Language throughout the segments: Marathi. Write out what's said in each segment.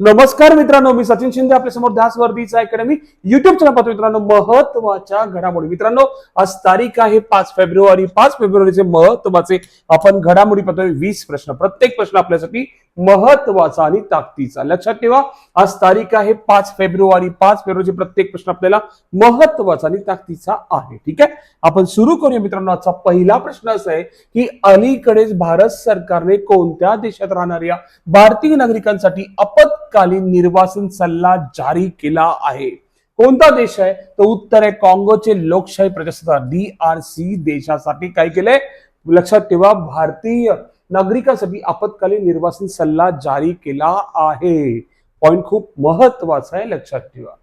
नमस्कार मित्रांनो मी सचिन शिंदे आपल्यासमोर ध्यास वर्दीचा अकॅडमी युट्यूब चॅनल पाहतो मित्रांनो. महत्त्वाच्या घडामोडी. मित्रांनो आज तारीख आहे पाच फेब्रुवारी. पाच फेब्रुवारीचे महत्त्वाचे आपण घडामोडी पाहतोय. वीस प्रश्न. प्रत्येक प्रश्न आपल्यासाठी महत्त्वाचा आणि ताकदीचा. लक्षात ठेवा आज तारीख आहे पाच फेब्रुवारी. पाच फेब्रुवारीचे प्रत्येक प्रश्न आपल्याला महत्त्वाचा आणि ताकदीचा आहे. ठीक आहे? आपण सुरू करूया मित्रांनो. आजचा पहिला प्रश्न असा आहे की अलीकडेच भारत सरकारने कोणत्या देशात राहणाऱ्या भारतीय नागरिकांसाठी आपत्कालीन निर्वासन सल्ला जारी केला आहे? कोणता देश आहे? तर उत्तर आहे काँगोचे लोकशाही प्रजासत्ताक डी आर सी देशासाठी काय केलंय? लक्षात ठेवा भारतीय नागरिकांसाठी आपत्कालीन निर्वासन सल्ला जारी केला आहे. पॉइंट खूप महत्त्वाचा आहे लक्षात ठेवा.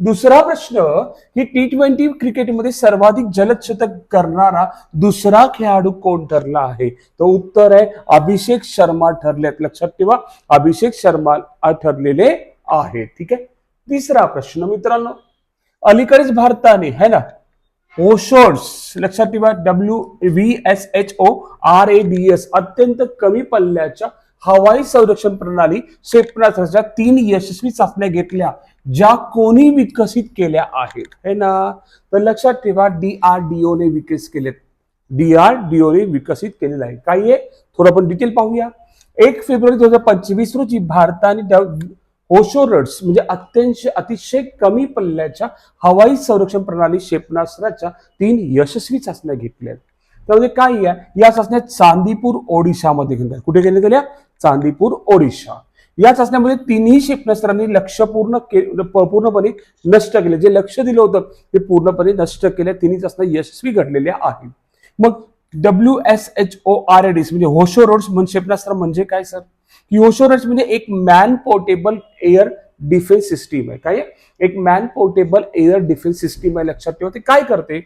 दुसरा प्रश्न की टी ट्वेंटी क्रिकेटमध्ये सर्वाधिक जलद शतक करणारा दुसरा खेळाडू कोण ठरला आहे? तो उत्तर आहे अभिषेक शर्मा ठरलेत. लक्षात ठेवा अभिषेक शर्मा ठरलेले आहे. ठीक आहे? तिसरा प्रश्न मित्रांनो. अलीकडेच भारताने है ना? ओशोर्स लक्षात ठेवा. W V S H O R A D S अत्यंत कमी पल्ल्याच्या हवाई संरक्षण प्रणाली क्षेपणास्त्राच्या तीन यशस्वी चाचण्या घेतल्या ज्या कोणी विकसित केल्या आहेत. है ना? तर लक्षात ठेवा डी आर डी ओने विकसित केलेत. डी आर डी ओने विकसित केलेलं आहे. काय आहे? थोडं आपण डिटेल पाहूया. एक फेब्रुवारी दोन हजार पंचवीस रोजी भारताने ओशोरड्स म्हणजे अत्यंत अतिशय कमी पल्ल्याच्या हवाई संरक्षण प्रणाली क्षेपणास्त्राच्या तीन यशस्वी चाचण्या घेतल्या त्यामध्ये म्हणजे काय आहे या चाचण्या चांदीपूर ओडिशामध्ये घेतल्या कुठे गेल्या गेल्या चांदीपूर ओडिशा. या चाचण्यामध्ये तिन्ही क्षेपणास्त्रांनी लक्ष पूर्ण के- पूर्णपणे नष्ट केले. जे लक्ष दिलं होतं ते पूर्णपणे नष्ट केले. तिन्ही चाचण्या यशस्वी घडलेल्या आहेत. मग W S H O R A D S म्हणजे होशो रोड्स क्षेपणास्त्र म्हणजे काय सर? की म्हणजे एक man portable air defence system आहे. काय? एक man portable air defence system आहे लक्षात ठेवा. ते काय करते?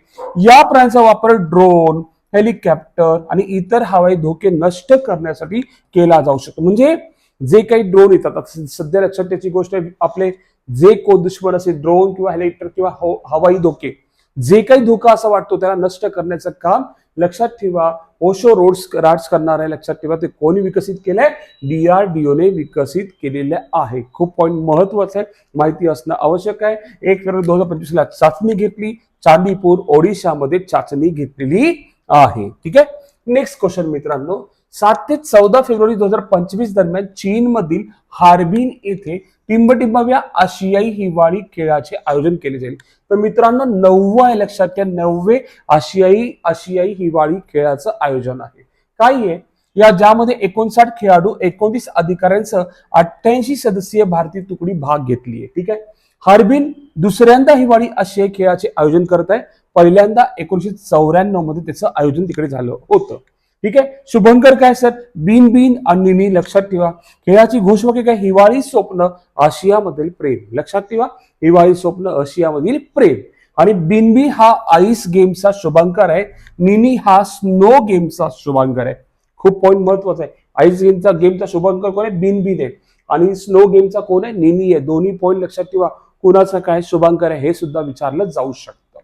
या प्राण्यांचा वापर ड्रोन हेलिकॉप्टर आणि इतर हवाई धोके नष्ट करण्यासाठी केला जाऊ शकतो. म्हणजे जे काही ड्रोन येतात सध्या लक्षात त्याची गोष्ट आहे आपले जे को दुश्मन असेल ड्रोन किंवा हेलिकॉप्टर किंवा हवाई धोके जे काही धोका असा वाटतो त्याला नष्ट करण्याचं काम लक्षात ठेवा. ओशो रोड्स राड्स करणार आहे लक्षात ठेवा ते कोणी विकसित केलंय? डीआरडीओने विकसित केलेले आहे. खूप पॉईंट महत्वाचं आहे. माहिती असणं आवश्यक आहे. एक फेब्रुवारी दोन हजार पंचवीस ला चाचणी घेतली. चांदीपूर ओडिशामध्ये चाचणी घेतलेली आहे. ठीक आहे? नेक्स्ट क्वेश्चन मित्रांनो. सात ते चौदा फेब्रुवारी दोन हजार पंचवीस दरम्यान चीनमधील हार्बिन येथे टिंबटिंबाव्या आशियाई हिवाळी खेळाचे आयोजन केले जाईल. तर मित्रांनो नववं आहे लक्षात घ्या नववे आशियाई आशियाई हिवाळी खेळाचं आयोजन आहे. काय आहे? या ज्यामध्ये एकोणसाठ खेळाडू एकोणतीस अधिकाऱ्यांसह अठ्ठ्याऐंशी सदस्यीय भारतीय तुकडी भाग घेतली आहे. ठीक आहे? हार्बिन दुसऱ्यांदा हिवाळी आशियाई खेळाचे आयोजन करत आहे. पहिल्यांदा एकोणीशे चौऱ्याण्णवमध्ये त्याचं आयोजन तिकडे झालं होतं. ठीक आहे? शुभंकर काय सर? बिन बिन आणि लक्षात ठेवा. खेळाची घोषवाक्य काय? हिवाळी स्वप्न आशियामधील प्रेम. लक्षात ठेवा. हिवाळी स्वप्न आशियामधील प्रेम. आणि बिनबी हा आईस गेमचा शुभांकर आहे. निनी हा स्नो गेमचा शुभांकर आहे. खूप पॉईंट महत्त्वाचा आहे. आईस गेमचा गेमचा शुभांकर कोण आहे? बिनबीन आहे. आणि स्नो गेमचा कोण आहे? निनी आहे. दोन्ही पॉईंट लक्षात ठेवा. कुणाचा काय शुभांकर आहे हे सुद्धा विचारलं जाऊ शकतं.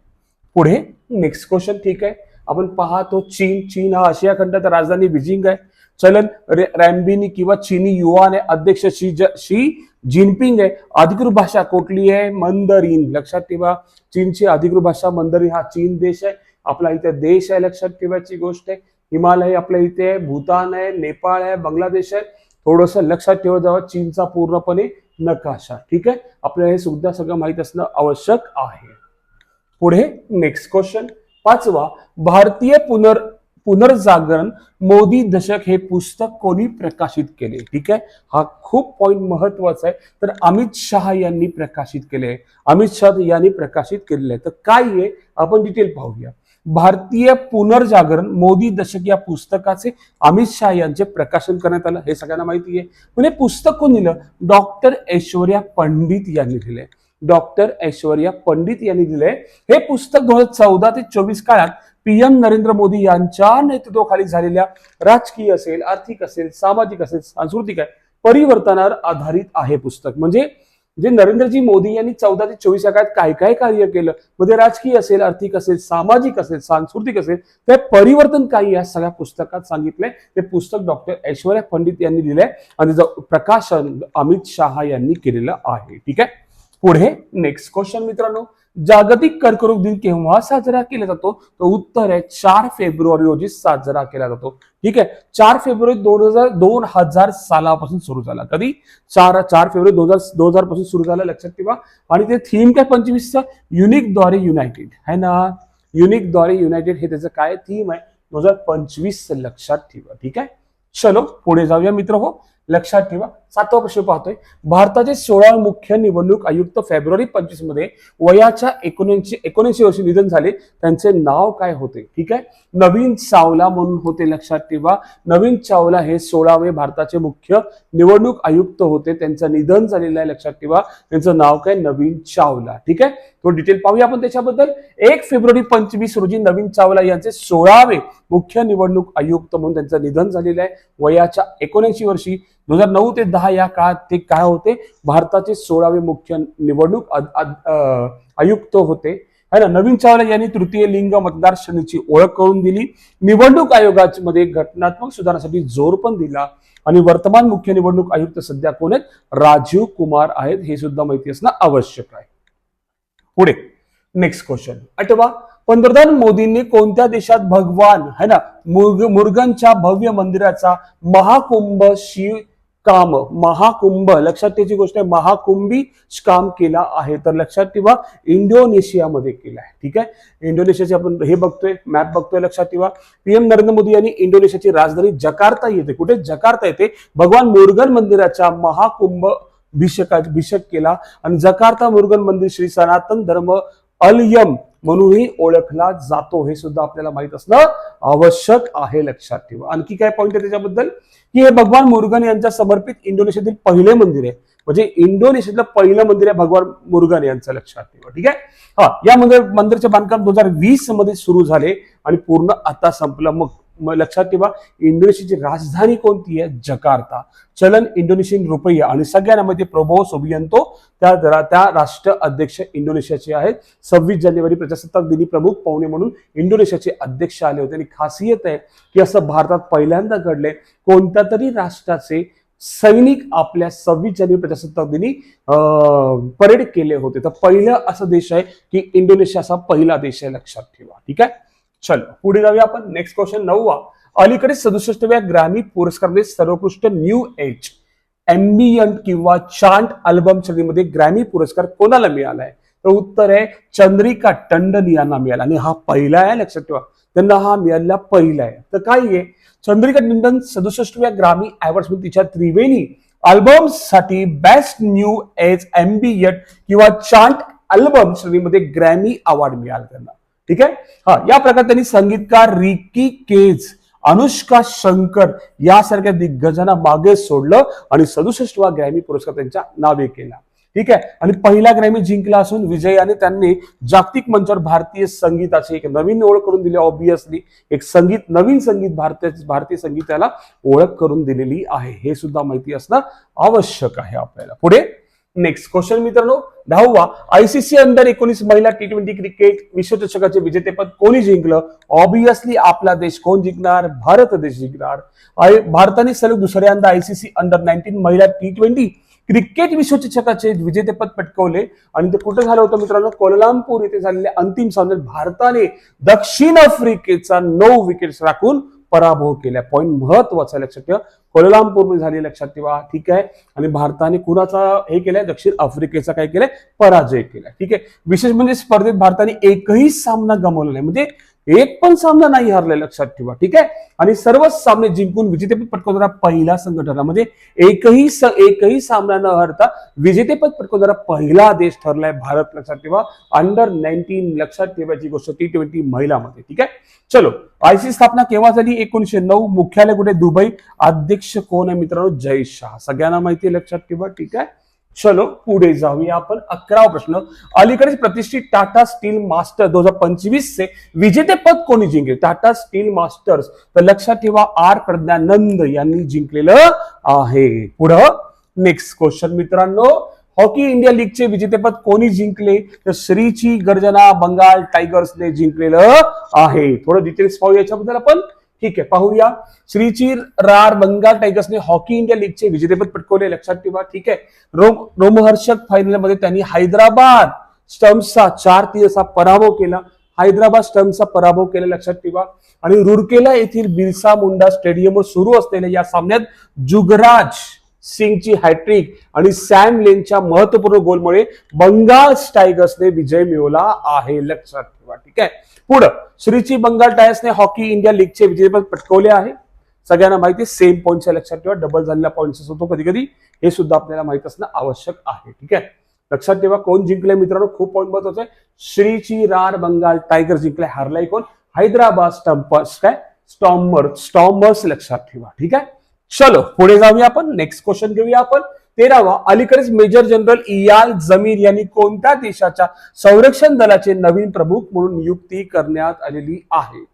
पुढे नेक्स्ट क्वेश्चन ठीक आहे. आपण पाहतो चीन चीन हा आशिया खंडाचा राजधानी बीजिंग आहे. चलन रॅम्बिनी किंवा चीनी युवान आहे. अध्यक्ष शी ज- शी जिनपिंग आहे. अधिकृत भाषा कुठली आहे? मंदरीन. लक्षात ठेवा चीनची अधिकृत भाषा मंदरीन हा चीन देश आहे. आपला इथे देश आहे लक्षात ठेवायची गोष्ट आहे. हिमालय आपल्या इथे आहे भूतान आहे नेपाळ आहे बांगलादेश आहे. थोडस लक्षात ठेवत जावं चीनचा पूर्णपणे नकाशा. ठीक आहे? आपल्याला हे सुद्धा सगळं माहीत असणं आवश्यक आहे. पुढे नेक्स्ट क्वेश्चन पाचवा भारतीय पुनर पुनर्जागरण मोदी दशक हे पुस्तक कोणी प्रकाशित केले? ठीक आहे? हा खूप पॉइंट महत्त्वाचा आहे. तर अमित शहा यांनी प्रकाशित केले. आहे अमित शहा यांनी प्रकाशित केलेलं. आहे तर काय आहे? आपण डिटेल पाहूया. भारतीय पुनर्जागरण मोदी दशक या पुस्तकाचे अमित शहा यांचे प्रकाशन करण्यात आलं. हे सगळ्यांना माहिती आहे. म्हणजे पुस्तक कोण लिहिलं? डॉक्टर ऐश्वर्या पंडित यांनी लिहिलंय डॉक्टर ऐश्वर्या पंडित यांनी दिले हे पुस्तक दोन हजार चौदा ते चोवीस काळात पीएम नरेंद्र मोदी यांच्या नेतृत्वाखाली झालेल्या राजकीय असेल आर्थिक असेल सामाजिक असेल सांस्कृतिक आहे परिवर्तनावर आधारित आहे पुस्तक. म्हणजे जे नरेंद्रजी मोदी यांनी चौदा ते चोवीस या काळात काय काय कार्य केलं म्हणजे राजकीय असेल आर्थिक असेल सामाजिक असेल सांस्कृतिक असेल ते परिवर्तन काही या सगळ्या पुस्तकात सांगितलंय. ते पुस्तक डॉक्टर ऐश्वर्या पंडित यांनी लिहिलंय आणि प्रकाशन अमित शहा यांनी केलेलं आहे. ठीक आहे? पुढे नेक्स्ट क्वेश्चन मित्रांनो. जागतिक कर्करोग दिन केव्हा साजरा केला जातो? तर उत्तर आहे चार फेब्रुवारी रोजी साजरा केला जातो. ठीक आहे? चार फेब्रुवारी दोन हजार दोन हजार सालापासून सुरू झाला. कधी? चार चार फेब्रुवारी दोन हजार दोन हजारपासून सुरू झाला लक्षात ठेवा. आणि ते थीम काय? पंचवीसचा? युनिकद्वारे युनायटेड है ना? युनिकद्वारे युनायटेड हे त्याचं काय? थीम आहे. दोन हजार पंचवीस लक्षात ठेवा. ठीक आहे? चलो पुढे जाऊया मित्र हो. लक्षात ठेवा. सातवा प्रश्न पाहतोय. भारताचे सोळा मुख्य निवडणूक आयुक्त फेब्रुवारी पंचवीसमध्ये वयाच्या एकोणऐंशी एकोणऐंशी वर्षी निधन झाले. त्यांचे नाव काय होते? ठीक आहे? नवीन चावला म्हणून होते लक्षात ठेवा. नवीन चावला हे सोळावे भारताचे मुख्य निवडणूक आयुक्त होते. त्यांचं निधन झालेलं आहे लक्षात ठेवा. त्यांचं नाव काय? नवीन चावला. ठीक आहे? तो डिटेल पाहूया आपण त्याच्याबद्दल. एक फेब्रुवारी पंचवीस रोजी नवीन चावला यांचे सोळावे मुख्य निवडणूक आयुक्त म्हणून त्यांचं निधन झालेलं आहे. वयाच्या एकोणऐंशी वर्षी दोन हजार नऊ ते दहा या काळात ते काय होते? भारताचे सोळावे मुख्य निवडणूक अं, आयुक्त होते. है ना? नवीन चावला यांनी तृतीय लिंग मतदार श्रेणीची ओळख करून दिली. निवडणूक आयोगामध्ये घटनात्मक सुधारणासाठी जोर पण दिला. आणि वर्तमान मुख्य निवडणूक आयुक्त सध्या कोण आहेत? राजीव कुमार आहेत. हे सुद्धा माहिती असणं आवश्यक आहे. पुढे नेक्स्ट क्वेश्चन आठवा पंतप्रधान मोदींनी कोणत्या देशात भगवान है ना? मुर्ग मुर्गनच्या भव्य मंदिराचा महाकुंभ शिव काम महाकुंभ. लक्षात ठेवायची गोष्ट आहे महाकुंभी काम केला आहे. तर लक्षात ठेवा इंडोनेशियामध्ये केला आहे. ठीक आहे? इंडोनेशियाचे आपण हे बघतोय मॅप बघतोय लक्षात ठेवा. पीएम नरेंद्र मोदी यांनी इंडोनेशियाची राजधानी जकार्ता येते कुठे? जकार्ता येते भगवान मुरुगन मंदिराच्या महाकुंभ भिषेका केला. आणि जकार्ता मुरुगन मंदिर श्री सनातन धर्म अलयम म्हणूनही ओळखला जातो हे सुद्धा आपल्याला माहीत असणं आवश्यक आहे लक्षात ठेवा. आणखी काय पॉईंट आहे त्याच्याबद्दल? की हे भगवान मुरुगन यांच्या समर्पित इंडोनेशियातील पहिले मंदिर आहे. म्हणजे इंडोनेशियातलं पहिलं मंदिर आहे भगवान मुरुगन यांचं लक्षात ठेवा. ठीक आहे? हा या मंदिर मंदिरचे बांधकाम दोन हजार वीसमध्ये सुरू झाले आणि पूर्ण आता संपलं. मग लक्षात ठेवा इंडोनेशियाची राजधानी कोणती आहे? जकार्ता. चलन इंडोनेशियन रुपया आणि सगळ्यांमध्ये प्रभाव प्रभो सोबियंतो त्या दरा- त्या राष्ट्र अध्यक्ष इंडोनेशियाचे आहेत. सव्वीस जानेवारी प्रजासत्ताक दिनी प्रमुख पाहुणे म्हणून इंडोनेशियाचे अध्यक्ष आले होते. आणि खासियत आहे की असं भारतात पहिल्यांदा घडले कोणत्या तरी राष्ट्राचे सैनिक आपल्या सव्वीस जानेवारी प्रजासत्ताक दिनी परेड केले होते. तर पहिलं असं देश आहे की इंडोनेशिया असा पहिला देश आहे लक्षात ठेवा. ठीक आहे? चलो पुढे जाऊया आपण. नेक्स्ट क्वेश्चन नववा. अलीकडे सदुसष्टव्या ग्रॅमी पुरस्कारमध्ये सर्वोत्कृष्ट न्यू एज एम्बियंट किंवा चांट अल्बम श्रेणीमध्ये ग्रॅमी पुरस्कार कोणाला मिळालाय? तर उत्तर आहे चंद्रिका टंडन यांना मिळाला. आणि हा पहिला आहे लक्षात ठेवा. त्यांना हा मिळालेला पहिला आहे. तर काय आहे? चंद्रिका टंडन सदुसष्टव्या ग्रामी अवॉर्डमध्ये तिच्या त्रिवेणी अल्बमसाठी बेस्ट न्यू एज एम्बियट किंवा चांट अल्बम श्रेणीमध्ये ग्रॅमी अवॉर्ड मिळाला त्यांना. ठीक आहे? हा या प्रकारे त्यांनी संगीतकार रिकी केज अनुष्का शंकर यासारख्या दिग्गजांना मागे सोडलं आणि सदुसष्टवा ग्रॅमी पुरस्कार त्यांच्या नावे केला. ठीक आहे? आणि पहिला ग्रॅमी जिंकला असून विजयाने त्यांनी जागतिक मंचावर भारतीय संगीताची एक नवीन ओळख करून दिली. ऑब्विसली एक संगीत नवीन संगीत भारतीय भारतीय संगीताला ओळख करून दिलेली आहे. हे सुद्धा माहिती असणं आवश्यक आहे आपल्याला. पुढे नेक्स्ट क्वेश्चन मित्रांनो दहावा आयसीसी अंडर एकोणीस महिला टी ट्वेंटी क्रिकेट विश्वचषकाचे विजेतेपद कोणी जिंकलं? ऑब्विसली आपला देश कोण जिंकणार? भारत देश जिंकणार. भारताने सलग दुसऱ्यांदा आयसीसी अंडर नाईन्टीन महिला टी ट्वेंटी क्रिकेट विश्वचषकाचे विजेतेपद पटकवले. आणि ते कुठे झालं होतं मित्रांनो? कोलंलामपूर येथे झालेल्या अंतिम सामन्यात भारताने दक्षिण आफ्रिकेचा नऊ विकेट्स राखून पराभव केला पॉईंट महत्त्वाचा लक्षात ठेवा. कोलंलामपूर झाली लक्षात ठेवा. ठीक आहे? आणि भारताने कुणाचा हे केलाय? दक्षिण आफ्रिकेचा काय केलंय? पराजय केलाय. ठीक आहे? विशेष म्हणजे स्पर्धेत भारताने एकही सामना गमावला नाही. म्हणजे एक पण सामना नाही हरलाय लक्षात ठेवा ठीक आहे? आणि सर्वच सामने जिंकून विजेतेपद पटकावणारा पहिला संघ ठरला म्हणजे एकही स- एकही सामना न हरता विजेतेपद पटकावणारा पहिला देश ठरलाय भारत लक्षात ठेवा. अंडर नाईन्टीन लक्षात ठेवायची गोष्ट टी ट्वेंटी महिलामध्ये ठीक आहे? चलो आयसी स्थापना केव्हा झाली? एकोणीशे नऊ मुख्यालय कुठे? दुबई. अध्यक्ष कोण आहे मित्रांनो? जय शाह. सगळ्यांना माहिती आहे लक्षात ठेवा ठीक आहे? चलो पुढे जाऊया आपण. अकरावा प्रश्न. अलीकडेच प्रतिष्ठित टाटा स्टील मास्टर दोन हजार पंचवीस चे विजेतेपद कोणी जिंकले? Tata Steel Masters. तर लक्षात ठेवा आर. प्रज्ञानंद यांनी जिंकलेलं आहे. पुढं नेक्स्ट क्वेश्चन मित्रांनो. हॉकी इंडिया लीगचे विजेतेपद कोणी जिंकले? तर श्रीची गर्जना बंगाल टायगर्सने जिंकलेलं आहे. थोडं डिटेल्स पाहू याच्याबद्दल आपण. ठीक आहे पाहूया. श्रीची रार बंगाल टायगर्सने हॉकी इंडिया लीगचे विजेतेपद पटकवले लक्षात ठेवा. ठीक आहे. रोम रोमहर्षक फायनलमध्ये त्यांनी हैदराबाद स्टम्पचा चार तीन असा पराभव केला. हैदराबाद स्टम्पचा पराभव केला लक्षात ठेवा. आणि रुरकेला येथील बिरसा मुंडा स्टेडियमवर सुरू असलेल्या या सामन्यात जुगराज सिंगची हॅट्रिक आणि सॅम लेनच्या महत्त्वपूर्ण गोलमुळे बंगाल टायगर्सने विजय मिळवला आहे. लक्षात ठेवा ठीक आहे? पुढं श्रीची बंगाल टायर्सने हॉकी इंडिया लीगचे विजेतेपद पटकवले आहे. सगळ्यांना माहिती सेम पॉईंटच्या लक्षात ठेवा. डबल झालेला पॉईंट होतो कधी कधी हे सुद्धा आपल्याला माहीत असणं आवश्यक आहे ठीक आहे? लक्षात ठेवा कोण जिंकले मित्रांनो? खूप पॉईंट महत्वाचं आहे. श्रीची रार बंगाल टायगर जिंकले हारलाय कोण? हैदराबाद स्टम्पर्स काय? स्टॉमर स्टॉमर्स लक्षात ठेवा ठीक आहे? चलो पुढे जाऊया आपण. नेक्स्ट क्वेश्चन घेऊया आपण. तेरावा अलीकडेच मेजर जनरल इयाल जमीर यांनी कोणत्या देशाच्या संरक्षण दलाचे नवीन प्रमुख म्हणून नियुक्ती करण्यात आलेली आहे?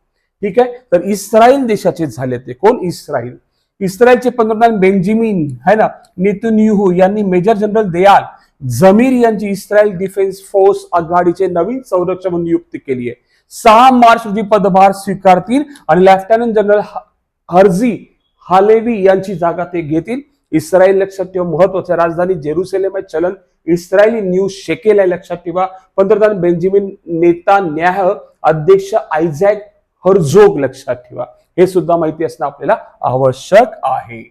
ठीक आहे? तर इस्रायल देशाचे झाले ते कोण? इस्रायल. इस्रायलचे पंतप्रधान बेंजिमिन है ना? नेतन्यूहू यांनी मेजर जनरल दयाल जमीर यांची इस्रायल डिफेन्स फोर्स आघाडीचे नवीन संरक्षण म्हणून नियुक्ती केली आहे. सहा मार्च रोजी पदभार स्वीकारतील आणि लेफ्टनंट जनरल हर्जी हालेवी यांची जागा ते घेतील. इस्रायल लक्षात ठेवा महत्वाचं राजधानी जेरुसलेम आहे चलन. इस्रायली न्यूज शेकेल आहे लक्षात ठेवा. पंतप्रधान बेंजामिन नेता न्याह अध्यक्ष आयझॅक हरजोग लक्षात ठेवा. हे सुद्धा माहिती असणं आपल्याला आवश्यक आहे.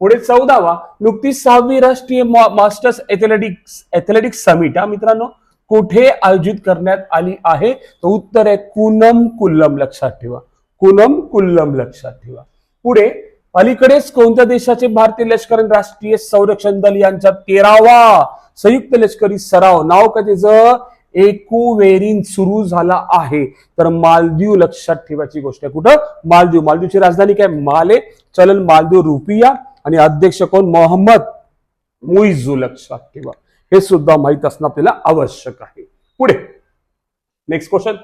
पुढे चौदावा नुकतीच सहावी राष्ट्रीय मास्टर्स एथलेटिक्स एथलेटिक्स समिट. हा मित्रांनो कुठे आयोजित करण्यात आली आहे? तर उत्तर आहे कुनम कुल्लम लक्षात ठेवा. कुनम कुल्लम लक्षात ठेवा. पुढे अलीकडेच कोणत्या देशाचे भारतीय लष्कर आणि राष्ट्रीय संरक्षण दल यांचा तेरावा संयुक्त लष्करी सराव? नाव का त्याचं? एकुवेरिन सुरू झाला आहे. तर मालदीव लक्षात ठेवायची गोष्ट आहे. कुठं? मालदीव. मालदीवची राजधानी काय? माले. चलन मालदीव रुपिया. आणि अध्यक्ष कोण? मोहम्मद मुइझू लक्षात ठेवा. हे सुद्धा माहीत असणं आपल्याला आवश्यक आहे. पुढे. नेक्स्ट क्वेश्चन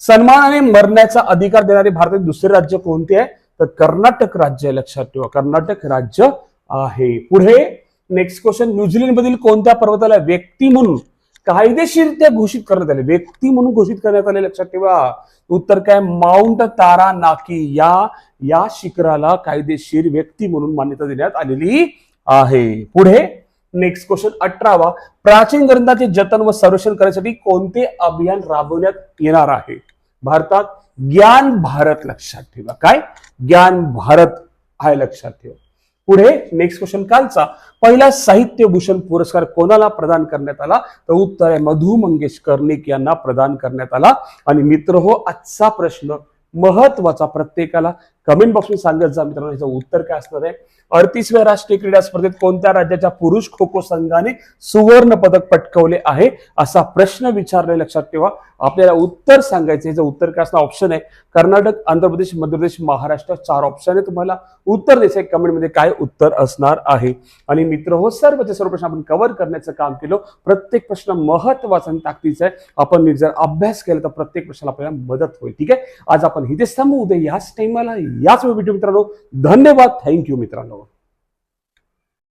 सन्मानाने मरण्याचा अधिकार देणारे भारतातील दुसरे राज्य कोणते आहे? तर कर्नाटक राज्य आहे, लक्षात ठेवा. कर्नाटक राज्य आहे. पुढे नेक्स्ट क्वेश्चन न्यूझीलंड मधील कोणत्या पर्वताला व्यक्ती म्हणून कायदेशीरित्या घोषित करण्यात आले? व्यक्ती म्हणून घोषित करण्यात आले लक्षात ठेवा. उत्तर काय? माउंट तारा नाकी या या शिखराला कायदेशीर व्यक्ती म्हणून मान्यता देण्यात आलेली आहे. पुढे नेक्स्ट क्वेश्चन अठरावा. प्राचीन ग्रंथाचे जतन व संरक्षण करण्यासाठी कोणते अभियान राबवण्यात येणार आहे? भारतात ज्ञान भारत लक्षात ठेवा. काय? ज्ञान भारत आहे लक्षात ठेवा. पुढे नेक्स्ट क्वेश्चन कालचा. पहिला साहित्य भूषण पुरस्कार कोणाला प्रदान करण्यात आला? तर उत्तर आहे मधु मंगेश कर्णिक यांना प्रदान करण्यात आला. आणि मित्र हो आजचा प्रश्न महत्त्वाचा प्रत्येकाला. कमेंट बॉक्समध्ये सांगत जा मित्रांनो याचं उत्तर काय असणार आहे? अडतीसव्या राष्ट्रीय क्रीडा स्पर्धेत कोणत्या राज्याच्या पुरुष खो खो संघाने सुवर्ण पदक पटकवले आहे? असा प्रश्न विचारले लक्षात ठेवा. आपल्याला उत्तर सांगायचं याचं उत्तर काय असणार? ऑप्शन आहे. कर्नाटक आंध्र प्रदेश मध्य प्रदेश महाराष्ट्र चार ऑप्शन आहे. तुम्हाला उत्तर द्यायचं कमेंटमध्ये काय उत्तर असणार आहे? आणि मित्र हो सर्वचे सर्व प्रश्न आपण कव्हर करण्याचं काम केलं. प्रत्येक प्रश्न महत्त्वाचा आणि ताकदीचा आहे. आपण जर अभ्यास केला तर प्रत्येक प्रश्नाला आपल्याला मदत होईल. ठीक आहे? आज आपण इथेच थांबू. उद्या याच टाइमला याच भेटू मित्रांनो. धन्यवाद. थँक्यू मित्रांनो.